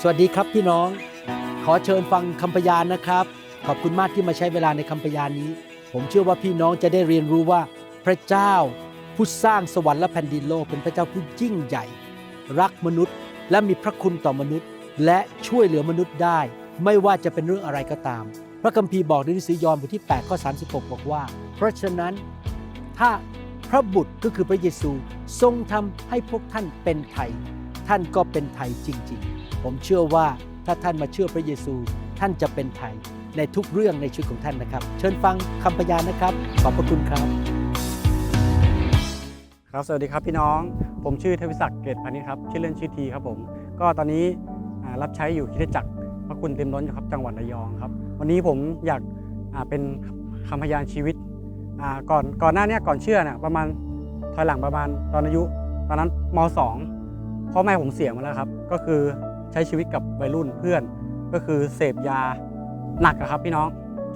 สวัสดีครับพี่น้อง ขอเชิญฟังคำพยานนะครับ ขอบคุณมากที่มาใช้เวลาในคำพยานนี้ ผมเชื่อว่าพี่น้องจะได้เรียนรู้ว่า พระเจ้าผู้สร้างสวรรค์และแผ่นดินโลกเป็นพระเจ้าผู้ยิ่งใหญ่ รักมนุษย์ และมีพระคุณต่อมนุษย์ และช่วยเหลือมนุษย์ได้ ไม่ว่าจะเป็นเรื่องอะไรก็ตาม พระคัมภีร์บอกในหนังสือยอห์นบทที่8ข้อ36บอกว่า เพราะฉะนั้นถ้าพระบุตรก็คือพระเยซูทรงทำให้พวกท่านเป็นไทย ท่านก็เป็นไทยจริง ๆ ผมเชื่อว่าถ้าท่านมาเชื่อพระเยซู ท่านจะเป็นไทยในทุกเรื่องในชีวิตของท่านนะครับ เชิญฟังคำพยานนะครับ ขอบพระคุณครับ ครับสวัสดีครับพี่น้อง ผมชื่อเทวิศักดิ์เกตพานิชครับชื่อเล่นชื่อทีครับผม ก็ตอนนี้รับใช้อยู่คริดจักรพระคุณเต็มล้นอยู่ครับจังหวัดระยองครับ วันนี้ผมอยากาเป็นคำพยานชีวิตก่อนก่อนหน้านี้ก่อนเชื่อเนี่ยประมาณถอยหลังประมาณตอนอายุ ตอนนั้นม .2 พ่อแม่ผมเสียมาแล้วครับ ก็คือใช้ชีวิตกับวัยรุ่นเพื่อน ก็คือเสพยาหนักอะครับ พี่น้อง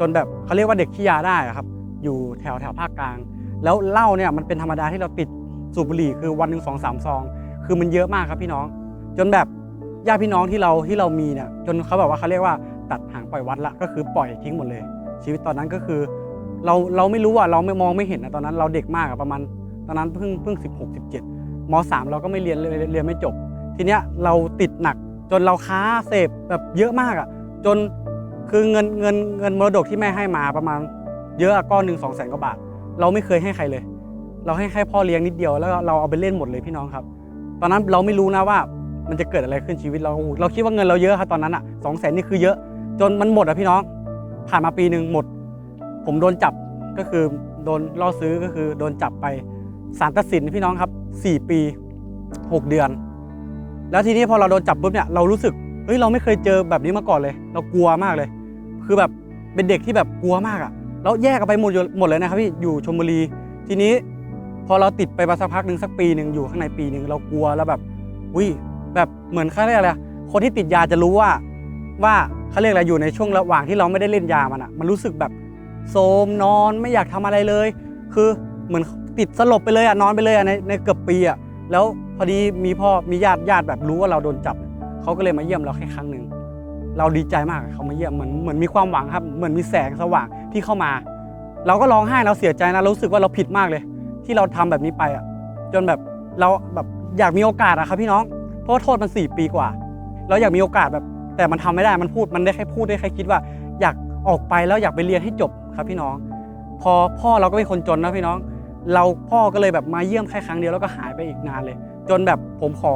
จนแบบเขาเรียกว่าเด็กขี้ยาได้อะครับ อยู่แถวแถวภาคกลาง แล้วเหล้าเนี่ยมันเป็นธรรมดาที่เราติดสูบบุหรี่คือวันหนึ่งสองสามซอง คือมันเยอะมากครับพี่น้อง จนแบบญาติพี่น้องที่เราที่เรามีเนี่ยจนเขาแบบว่าเขาเรียกว่าตัดหางปล่อยวัดละก็คือปล่อยทิ้งหมดเลย ชีวิตตอนนั้นก็คือ เราเราไม่รู้ว่าเราไม่มองไม่เห็นนะตอนนั้น เราเด็กมากอะประมาณตอนนั้นเพิ่งเพิ่งสิบหกสิบเจ็ด มสามเราก็ไม่เรียนเรียนเรียนไม่จบ ทีเนี้ยเราติดหนักจนเราค้าเสพแบบเยอะมากอะจนคือเงินเงินเงินมรดกที่แม่ให้มาประมาณ เยอะก้อนหนึ่งสองแสนกว่าบาท เราไม่เคยให้ใครเลย เราให้ให้พ่อเลี้ยงนิดเดียวแล้วเราเอาไปเล่นหมดเลยพี่น้องครับ ตอนนั้นเราไม่รู้นะว่ามันจะเกิดอะไรขึ้นชีวิตเราเราคิดว่าเงินเราเยอะครับตอนนั้นอะสองแสนนี่คือเยอะ จนมันหมดอะพี่น้อง ผ่านมาปีหนึ่งหมด ผมโดนจับก็คือโดนล่อซื้อก็คือโดนจับไป ศาลตัดสินพี่น้องครับสี่ปีหกเดือน แล้วทีนี้พอเราโดนจับปุ๊บเนี่ยเรารู้สึกเฮ้ยเราไม่เคยเจอแบบนี้มาก่อนเลย เรากลัวมากเลย คือแบบเป็นเด็กที่แบบกลัวมากอะแล้วแยกกันไปหมดหมดเลยนะครับพี่อยู่ชลบุรี ทีนี้พอเราติดไปมาสักพักหนึ่งสักปีหนึ่งอยู่ข้างในปีหนึ่งเรากลัวแล้วแบบอุ้ยแบบเหมือนเขาเรียกอะไรคนที่ติดยาจะรู้ว่าว่าเขาเรียกอะไรอยู่ในช่วงระหว่างที่เราไม่ได้เล่นยามันอะมันรู้สึกแบบโทรมนอนไม่อยากทำอะไรเลย คือเหมือน ติดสลบไปเลยอะนอนไปเลยอะในในเกือบปีอะแล้วพอดีมีพ่อมีญาติญาติแบบรู้ว่าเราโดนจับเขาก็เลยมาเยี่ยมเราแค่ครั้งหนึ่งเราดีใจมากเขามาเยี่ยมเหมือนเหมือนมีความหวังครับ เหมือนมีแสงสว่างที่เข้ามา เราก็ร้องไห้เราเสียใจนะเรารู้สึกว่าเราผิดมากเลย ที่เราทำแบบนี้ไปอะจนแบบเราแบบอยากมีโอกาสอะครับพี่น้องเพราะโทษมัน 4 ปีกว่า เราอยากมีโอกาสแบบ แต่มันทำไม่ได้มันพูดมันได้แค่พูดได้แค่คิดว่า อยากออกไปแล้วอยากไปเรียนให้จบครับพี่น้อง พอพ่อเราก็เป็นคนจนนะพี่น้อง เราพ่อก็เลยแบบมาเยี่ยมแค่ครั้งเดียวแล้วก็หายไปอีกนานเลย จนแบบผมขอ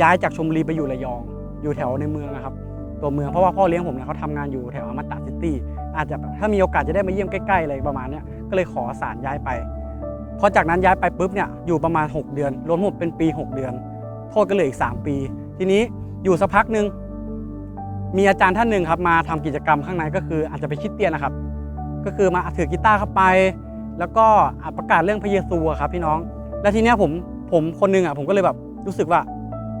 ย้ายจากชลบุรีไปอยู่ระยอง อยู่แถวในเมืองนะครับ ตัวเมืองเพราะว่าพ่อเลี้ยงผมเนี่ยเขาทำงานอยู่แถวอมตะซิตี้อาจจะถ้ามีโอกาสจะได้มาเยี่ยมใกล้ๆอะไรประมาณเนี้ยก็เลยขอสารย้ายไปพอจากนั้นย้ายไปปุ๊บเนี่ยอยู่ประมาณ 6 เดือนรวมหมดเป็นปี 6 เดือน โทษก็เหลืออีก 3 ปี ทีนี้อยู่สักพักหนึ่งมีอาจารย์ท่านหนึ่งครับมาทำกิจกรรมข้างในก็คืออาจจะไปคิดเตียนนะครับ ก็คือมาถือกีตาร์เข้าไป แล้วก็ประกาศเรื่องพระเยซูอะครับพี่น้อง แล้วทีเนี้ยผมผมคนหนึงอะผมก็เลยแบบรู้สึกว่า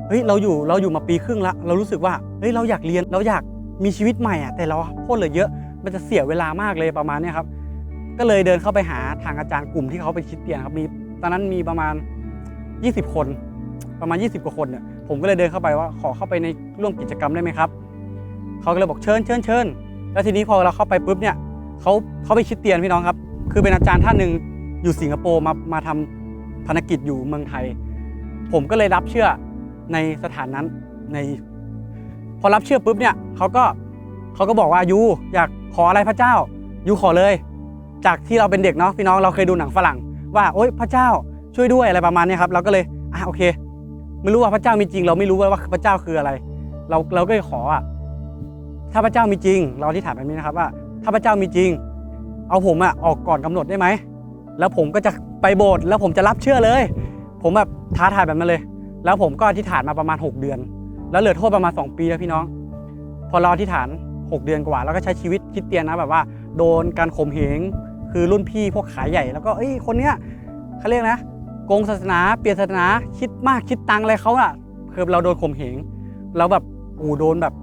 เฮ้ยเราอยู่เราอยู่มาปีครึ่งละเรารู้สึกว่าเฮ้ยเราอยากเรียนเราอยากมีชีวิตใหม่อะแต่เราโทษเลือเยอะมันจะเสียเวลามากเลยประมาณเนี้ยครับก็เลยเดินเข้าไปหาทางอาจารย์กลุ่มที่เขาไปคิดเตียนครับมีตอนนั้นมีประมาณ 20 คน ประมาณ 20 กว่าคนเนี่ยผมก็เลยเดินเข้าไปว่าขอเข้าไปในร่วมกิจกรรมได้ไหมครับเขาก็เลยบอกเชิญเชิญเชิญแล้วทีนี้พอเราเข้าไปปุ๊บเนี่ยเขาเขาไปคิดเตียนพี่น้องครับ คือเป็นอาจารย์ท่านหนึ่งอยู่สิงคโปร์มามาทำภารกิจอยู่เมืองไทย ผมก็เลยรับเชื่อในสถานนั้นใน พอรับเชื่อปุ๊บเนี่ยเขาก็เขาก็บอกว่ายูอยากขออะไรพระเจ้ายูขอเลย จากที่เราเป็นเด็กเนาะพี่น้องเราเคยดูหนังฝรั่ง ว่าโอ๊ยพระเจ้าช่วยด้วยอะไรประมาณนี้ครับเราก็เลยอะโอเค ไม่รู้ว่าพระเจ้ามีจริง เราไม่รู้ว่าพระเจ้าคืออะไร เราเราก็เลยขออะถ้าพระเจ้ามีจริง เราที่ถามแบบนี้นะครับว่า ถ้าพระเจ้ามีจริง เอาผมอะออกก่อนกำหนดได้ไหม แล้วผมก็จะไปโบสถ์แล้วผมจะรับเชื่อเลย ผมแบบท้าทายแบบนั้นเลย แล้วผมก็อธิษฐานมาประมาณ 6 เดือน แล้วเหลือโทษประมาณ 2 ปีแล้วพี่น้อง พอเราอธิษฐาน 6 เดือนกว่า แล้วก็ใช้ชีวิตคิดเตียนนะแบบว่า โดนการข่มเหงคือรุ่นพี่พวกขายใหญ่ แล้วก็เอ้ยคนเนี้ยเขาเรียกนะโกงศาสนาเปลี่ยนศาสนาคิดมากคิดตังอะไรเขาอะคือเราโดนข่มเหงแล้วแบบอ้โหโดนแบบ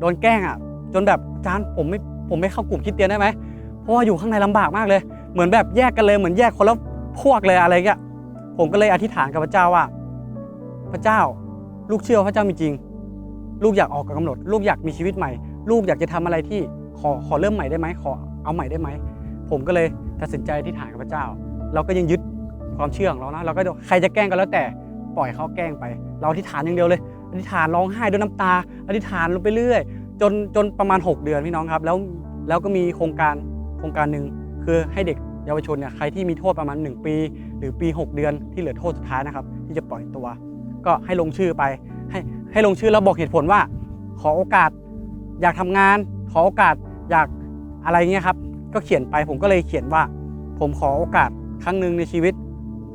โดนแกล้งอะจนแบบอาจารย์ผมไม่ผมไม่เข้ากลุ่มคิดเตียนได้ไหม ราะว่าอยู่ข้างในลำบากมากเลย เหมือนแบบแยกกันเลยเหมือนแยกคนละพวกเลยอะไรเงี้ยผมก็เลยอธิษฐานกับพระเจ้าว่า พระเจ้า ลูกเชื่อพระเจ้ามีจริง ลูกอยากออกกับกำหนด ลูกอยากมีชีวิตใหม่ ลูกอยากจะทำอะไรที่ขอขอเริ่มใหม่ได้ไหมขอเอาใหม่ได้ไหมผมก็เลยตัดสินใจที่ฐานกับพระเจ้า เราก็ยังยึดความเชื่อของเรานะเราก็ใครจะแกล้งก็แล้วแต่ปล่อยเขาแกล้งไป เราอธิษฐานอย่างเดียวเลยอธิษฐานร้องไห้ด้วยน้ำตา อธิษฐานลงไปเรื่อย จนจนประมาณ 6 เดือนพี่น้องครับ แล้วแล้วก็มีโครงการ โครงการหนึ่งคือให้เด็กเยาวชนเนี่ยใครที่มีโทษประมาณ 1 ปี หรือปี 6 เดือนที่เหลือโทษสุดท้ายนะครับ ที่จะปล่อยตัว ก็ให้ลงชื่อไป ให้ให้ลงชื่อแล้วบอกเหตุผลว่า ขอโอกาสอยากทำงาน ขอโอกาสอยากอะไรเงี้ยครับ ก็เขียนไปผมก็เลยเขียนว่า ผมขอโอกาสครั้งหนึ่งในชีวิต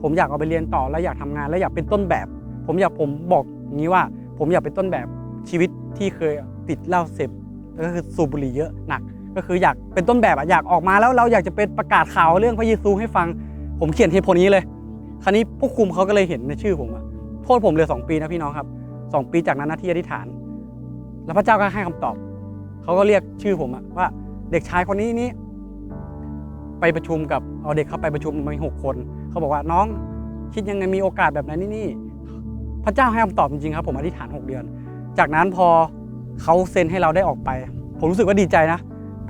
ผมอยากเอาไปเรียนต่อแล้วอยากทำงานแล้วอยากเป็นต้นแบบ ผมอยากผมบอกอย่างนี้ว่า ผมอยากเป็นต้นแบบชีวิตที่เคยติดเหล้าเสพก็คือสูบบุหรี่เยอะหนัก ก็คืออยากเป็นต้นแบบอะอยากออกมาแล้วเราอยากจะเป็นประกาศข่าวเรื่องพระเยซูให้ฟัง ผมเขียนเหตุผลนี้เลย คราวนี้ผู้คุมเขาก็เลยเห็นในชื่อผมอะโทษผมเหลือสองปีนะพี่น้องครับสองปีจากนั้นนะที่อธิษฐาน แล้วพระเจ้าก็ให้คำตอบ เขาก็เรียกชื่อผมอะว่าเด็กชายคนนี้นี่ไปประชุมกับเอาเด็กเข้าไปประชุมมีหกคน เขาบอกว่าน้องคิดยังไงมีโอกาสแบบนั้นนี่นี่พระเจ้าให้คำตอบจริงๆครับ ผมอธิษฐาน 6 เดือน จากนั้นพอเขาเซ็นให้เราได้ออกไป ผมรู้สึกว่าดีใจนะ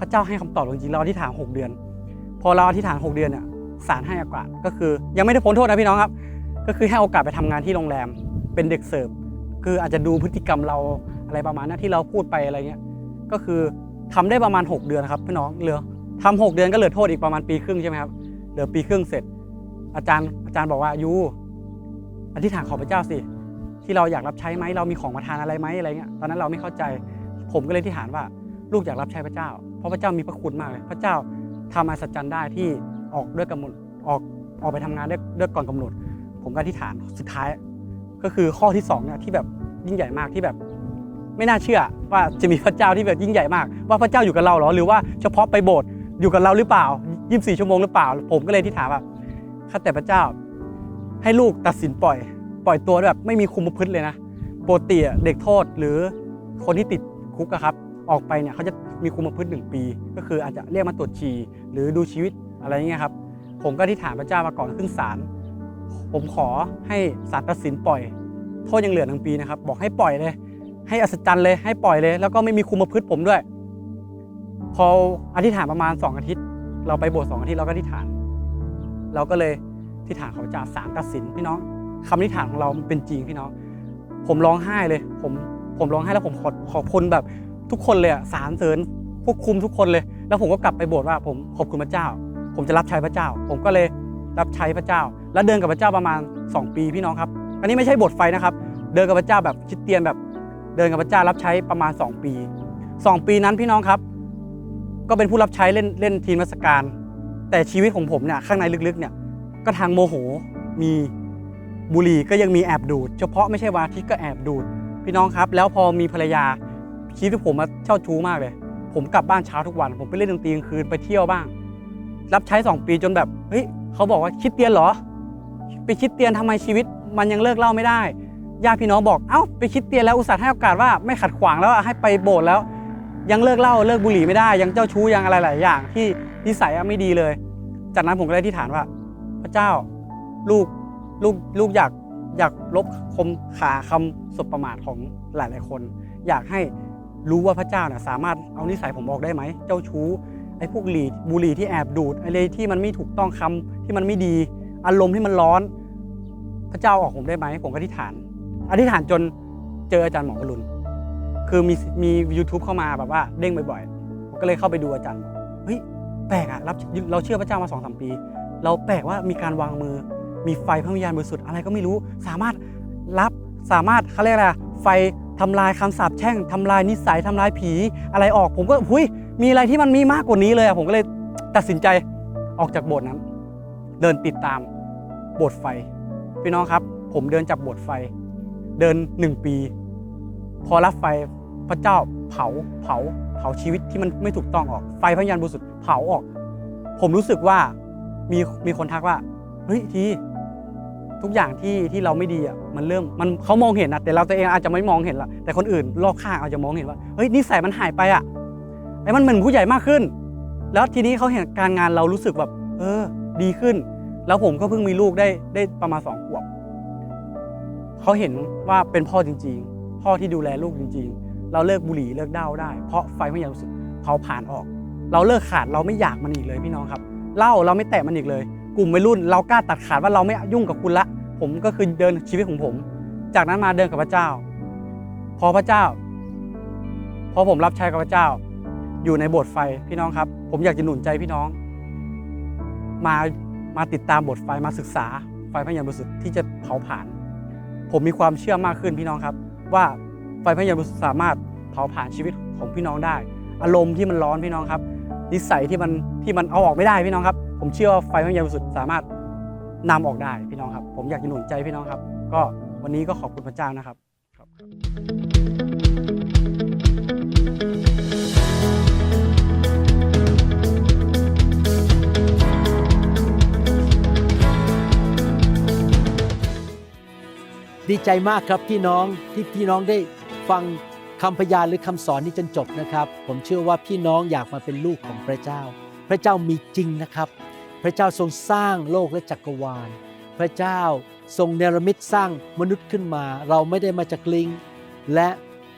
ระเจ้าให้คำตอบจริงๆเราอธิษฐาน6เดือน พอเราอธิษฐาน 6 เดือนเนี่ยศาลให้โอกาสก็คือยังไม่ได้พ้นโทษนะพี่น้องครับ ก็คือให้โอกาสไปทำงานที่โรงแรม เป็นเด็กเสิร์ฟคืออาจจะดูพฤติกรรมเราอะไรประมาณนั้นที่เราพูดไปอะไรเงี้ยก็คือทำได้ประมาณ 6 เดือนครับพี่น้องเหลือทำหกเดือนก็เหลือโทษอีกประมาณปีครึ่งใช่ไหมครับเหลือปีครึ่งเสร็จ อาจารย์อาจารย์บอกว่ายูอธิษฐานขอพระเจ้าสิ ที่เราอยากรับใช้ไหมเรามีของมาทานอะไรไหมอะไรเงี้ยตอนนั้นเราไม่เข้าใจ ผมก็เลยอธิษฐานว่าลูกอยากรับใช้พระเจ้า ราะพระเจ้ามีพระคุณมากเลย พระเจ้าทำอัศจรรย์ได้ที่ออกด้วยกำหนดออกออกไปทำงานด้วยด้วยก่อนกำหนด ผมก็อธิษฐานสุดท้าย ก็คือข้อที่สองเนี่ยที่แบบยิ่งใหญ่มากที่แบบ ไม่น่าเชื่อว่าจะมีพระเจ้าที่แบบยิ่งใหญ่มาก ว่าพระเจ้าอยู่กับเราเหรอหรือว่าเฉพาะไปโบสถ์อยู่กับเราหรือเปล่า 24 ชั่วโมงหรือเปล่า ผมก็เลยอธิษฐานว่าข้าแต่พระเจ้า ให้ลูกตัดสินปล่อย ปล่อยตัวแบบไม่มีคุมประพฤติเลยนะปกติเด็กโทษหรือคนที่ติดคุกอะครับ ออกไปเนี่ยเขาจะ มีคุมประพฤติหนึ่งปี ก็คืออาจจะเรียกมาตรวจฉี่หรือดูชีวิตอะไรเงี้ยครับ ผมก็อธิษฐานพระเจ้ามาก่อนขึ้นศาลผมขอให้ศาลตัดสินปล่อย โทษยังเหลือหนึ่งปีนะครับ บอกให้ปล่อยเลย ให้อัศจรรย์เลยให้ปล่อยเลย แล้วก็ไม่มีคุมประพฤติผมด้วย พออธิษฐานประมาณ 2 อาทิตย์ เราไปโบสถ์สองอาทิตย์เราก็อธิษฐาน เราก็เลยอธิษฐานขอพระเจ้าศาลตัดสินพี่น้องคำอธิษฐานของเราเป็นจริงพี่น้อง ผมร้องไห้เลย ผมผมร้องไห้แล้วผมขอขอบคุณแบบ ทุกคนเลยอะสารเสริญพวกคุมทุกคนเลย แล้วผมก็กลับไปโบสถ์ว่าผมขอบคุณพระเจ้า ผมจะรับใช้พระเจ้า ผมก็เลยรับใช้พระเจ้า แล้วเดินกับพระเจ้าประมาณ 2 ปีพี่น้องครับ อันนี้ไม่ใช่บทไฟนะครับ เดินกับพระเจ้าแบบคิดเตียนแบบ เดินกับพระเจ้ารับใช้ประมาณ 2 ปี 2 ปีนั้นพี่น้องครับ ก็เป็นผู้รับใช้เล่นเล่นทีมราชการ แต่ชีวิตของผมเนี่ยข้างในลึกๆเนี่ยก็ทางโมโหมีบุหรี่ก็ยังมีแอบดูด เฉพาะไม่ใช่วาทิตย์ก็แอบดูด พี่น้องครับ แล้วพอมีภรรยา ชีวิตผมมาเช่าชู้มากเลย ผมกลับบ้านเช้าทุกวัน ผมไปเล่นดนตรีกลางคืนไปเที่ยวบ้าง รับใช้2ปีจนแบบเฮ้ยเขาบอกว่าคิดเตียนเหรอ ไปคิดเตียนทำไมชีวิต มันยังเลิกเล่าไม่ได้ญาติพี่น้องบอกเอ้าไปคิดเตียนแล้วอุตส่าห์ให้โอกาสว่าไม่ขัดขวางแล้วอะให้ไปโบสถ์แล้ว ยังเลิกเล้าเลิกบุหรี่ไม่ได้ ยังเจ้าชู้ยังอะไรหลายอย่าง ที่นิสัยไม่ดีเลย จากนั้นผมก็เลยที่ฐานว่า พระเจ้าลูกลูกลูกอยากอยากลบคมขาคำสบประมาทของหลาย ๆ คน อยากให้ รู้ว่าพระเจ้าเนี่ยสามารถเอานิสัยผมออกได้ไหม เจ้าชู้ไอ้พวกหลีบุหรี่ที่แอบดูดอะไรที่มันไม่ถูกต้องคำที่มันไม่ดี อารมณ์ที่มันร้อน พระเจ้าออกผมได้ไหมผมก็อธิษฐาน อธิษฐานจนเจออาจารย์หมอวรุณคือมีมี YouTube เข้ามาแบบว่าเด้งบ่อยๆผมก็เลยเข้าไปดูอาจารย์เฮ้ยแปลกอะรับเราเชื่อพระเจ้ามาสองสามปี เราแปลกว่ามีการวางมือ มีไฟพระวิญญาณบริสุทธิ์อะไรก็ไม่รู้ สามารถรับสามารถเขาเรียกอะไรไฟ ทำลายคำสาปแช่งทำลายนิสัยทำลายผีอะไรออก ผมก็หุยมีอะไรที่มันมีมากกว่านี้เลยอะผมก็เลยตัดสินใจออกจากโบสถ์นั้น เดินติดตามโบสถ์ไฟ พี่น้องครับ ผมเดินจากโบสถ์ไฟ เดินหนึ่งปี พอรับไฟพระเจ้าเผาเผาเผาชีวิตที่มันไม่ถูกต้องออก ไฟพระวิญาณบริสุทธิ์เผาออก ผมรู้สึกว่ามีมีคนทักว่าเฮ้ยที ทุกอย่างที่ที่เราไม่ดีอะมันเริ่มมันเขามองเห็นนะแต่เราตัวเองอาจจะไม่มองเห็นละแต่คนอื่นรอบข้างอาจจะมองเห็นว่าเฮ้ยนิสัยมันหายไปอะไอ้มันเหมือนผู้ใหญ่มากขึ้น แล้วทีนี้เขาเห็นการงานเรารู้สึกแบบ เออ ดีขึ้น แล้วผมก็เพิ่งมีลูกได้ได้ประมาณสองขวบเขาเห็นว่าเป็นพ่อจริง ๆ พ่อที่ดูแลลูกจริง ๆ เราเลิกบุหรี่เลิกเหล้าได้ เพราะไฟพระยากรู้สึกเผาผ่านออก เราเลิกขาดเราไม่อยากมันอีกเลยพี่น้องครับเหล้าเราไม่แตะมันอีกเลย กลุ่มวัยรุ่นเรากล้าตัดขาดว่าเราไม่ยุ่งกับคุณละ ผมก็คือเดินชีวิตของผม จากนั้นมาเดินกับพระเจ้า พอพระเจ้า พอผมรับใช้กับพระเจ้า อยู่ในโบสถ์ไฟพี่น้องครับ ผมอยากจะหนุนใจพี่น้อง มามาติดตามบทไฟมาศึกษาไฟพระยานบริสุทธิ์ที่จะเผาผลาญผมมีความเชื่อมากขึ้นพี่น้องครับ ว่าไฟพระยานบริสุทธิ์สามารถเผาผลาญชีวิตของพี่น้องได้ อารมณ์ที่มันร้อนพี่น้องครับ นิสัยที่มันที่มันเอาออกไม่ได้พี่น้องครับ ผมเชื่อว่าไฟพระยานบริสุทธิ์สามารถนำออกได้พี่น้องครับ ผมอยากจะหนุนใจพี่น้องครับ ก็วันนี้ก็ขอบคุณพระเจ้านะครับดีใจมากครับพี่น้องที่พี่น้องได้ฟังคำพยานหรือคำสอนนี้จนจบนะครับ ผมเชื่อว่าพี่น้องอยากมาเป็นลูกของพระเจ้า พระเจ้ามีจริงนะครับ พระเจ้าทรงสร้างโลกและจักรวาล พระเจ้าทรงเนรมิตสร้างมนุษย์ขึ้นมา เราไม่ได้มาจากลิง และ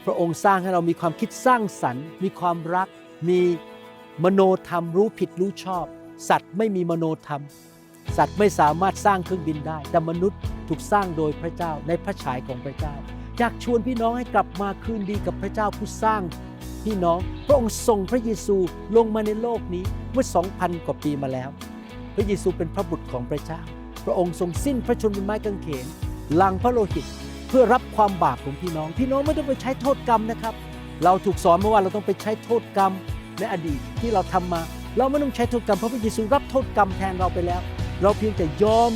พระองค์สร้างให้เรามีความคิดสร้างสรรค์ มีความรัก มีมโนธรรมรู้ผิดรู้ชอบ สัตว์ไม่มีมโนธรรม สัตว์ไม่สามารถสร้างเครื่องบินได้ แต่มนุษย์ถูกสร้างโดยพระเจ้าในพระฉายของพระเจ้าอยากชวนพี่น้องให้กลับมาคืนดีกับพระเจ้าผู้สร้างพี่น้องพระองค์ส่งพระเยซูลงมาในโลกนี้เมื่อ 2,000 กว่าปีมาแล้ว พระเยซูเป็นพระบุตรของพระเจ้า พระองค์ทรงสิ้นพระชนม์บนไม้กางเขนหลังพระโลหิตเพื่อรับความบาปของพี่น้อง พี่น้องไม่ต้องไปใช้โทษกรรมนะครับ เราถูกสอนมาว่าเราต้องไปใช้โทษกรรมในอดีตที่เราทำมา เราไม่ต้องใช้โทษกรรมเพราะพระเยซูรับโทษกรรมแทนเราไปแล้ว เราเพียงแต่ยอม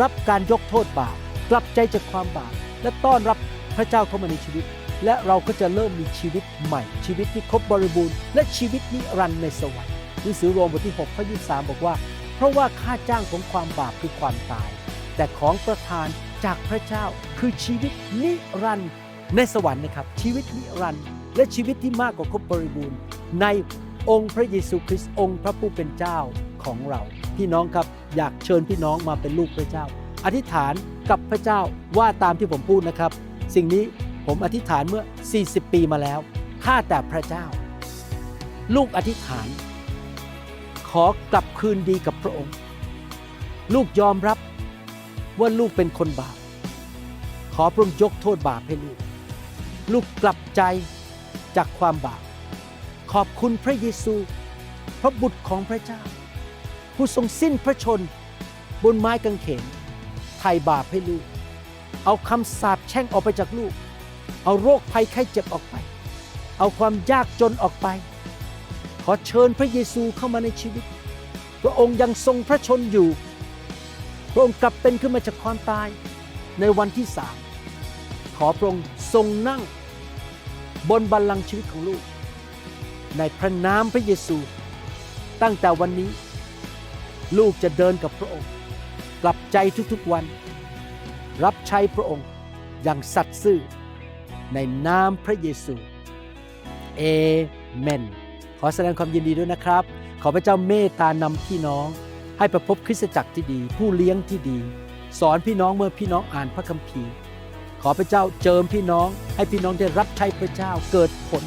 รับการยกโทษบาปกลับใจจากความบาปและต้อนรับพระเจ้าเข้ามาในชีวิต และเราก็จะเริ่มมีชีวิตใหม่ ชีวิตที่ครบบริบูรณ์และชีวิตนิรันดร์ในสวรรค์หนังสือโรมบทที่6ข้อ23 บอกว่า เพราะว่าค่าจ้างของความบาปคือความตาย แต่ของประทานจากพระเจ้าคือชีวิตนิรันดร์ในสวรรค์นะครับ ชีวิตนิรันดร์และชีวิตที่มากกว่าครบบริบูรณ์ ในองค์พระเยซูคริสต์องค์พระผู้เป็นเจ้าของเรา พี่น้องครับอยากเชิญพี่น้องมาเป็นลูกพระเจ้า อธิษฐานกับพระเจ้าว่าตามที่ผมพูดนะครับ สิ่งนี้ผมอธิษฐานเมื่อ 40 ปีมาแล้วข้าแต่พระเจ้า ลูกอธิษฐาน ขอกลับคืนดีกับพระองค์ ลูกยอมรับว่าลูกเป็นคนบาป ขอพระองค์ยกโทษบาปให้ลูก ลูกกลับใจจากความบาป ขอบคุณพระเยซู พระบุตรของพระเจ้า ผู้ทรงสิ้นพระชนบนไม้กางเขนไถ่บาปให้ลูก เอาคำสาปแช่งออกไปจากลูก เอาโรคภัยไข้เจ็บออกไป เอาความยากจนออกไป อเชิญพระเยซูเข้ามาในชีวิต พระองค์ยังทรงพระชนอยู่ พระองค์กลับเป็นขึ้นมาจากความตายในวันที่สามขอพระองค์ทรงนั่ง บนบัลลังก์ชีวิตของลูก ในพระนามพระเยซู ตั้งแต่วันนี้ ลูกจะเดินกับพระองค์ กลับใจทุกๆวัน รับใช้พระองค์อย่างสัตย์ซื่อในนามพระเยซูเอเมน ขอแสดงความยินดีด้วยนะครับ ขอพระเจ้าเมตตานำพี่น้อง ให้ประพบคริสตจักรที่ดี ผู้เลี้ยงที่ดี สอนพี่น้องเมื่อพี่น้องอ่านพระคัมภีร์ ขอพระเจ้าเจิมพี่น้อง ให้พี่น้องได้รับใช้พระเจ้าเกิดผล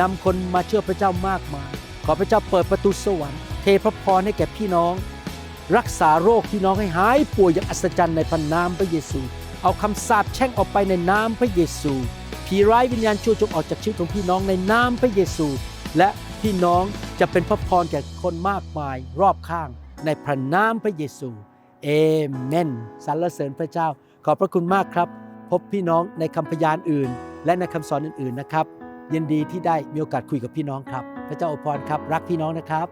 นำคนมาเชื่อพระเจ้ามากมาย ขอพระเจ้าเปิดประตูสวรรค์เทพระพรให้แก่พี่น้อง รักษาโรคพี่น้องให้หายป่วยอย่างอัศจรรย์ในพระนามพระเยซู เอาคำสาปแช่งออกไปในนามพระเยซูผีร้ายวิญญาณชั่วจงออกจากชีวิตของพี่น้องในนามพระเยซู และ พี่น้องจะเป็นพระพรแก่คนมากมายรอบข้าง ในพระนามพระเยซูเอเมนสรรเสริญพระเจ้า ขอบพระคุณมากครับ พบพี่น้องในคำพยานอื่น และในคำสอนอื่นๆนะครับยินดีที่ได้มีโอกาสคุยกับพี่น้องครับ พระเจ้าอวยพรครับ รักพี่น้องนะครับ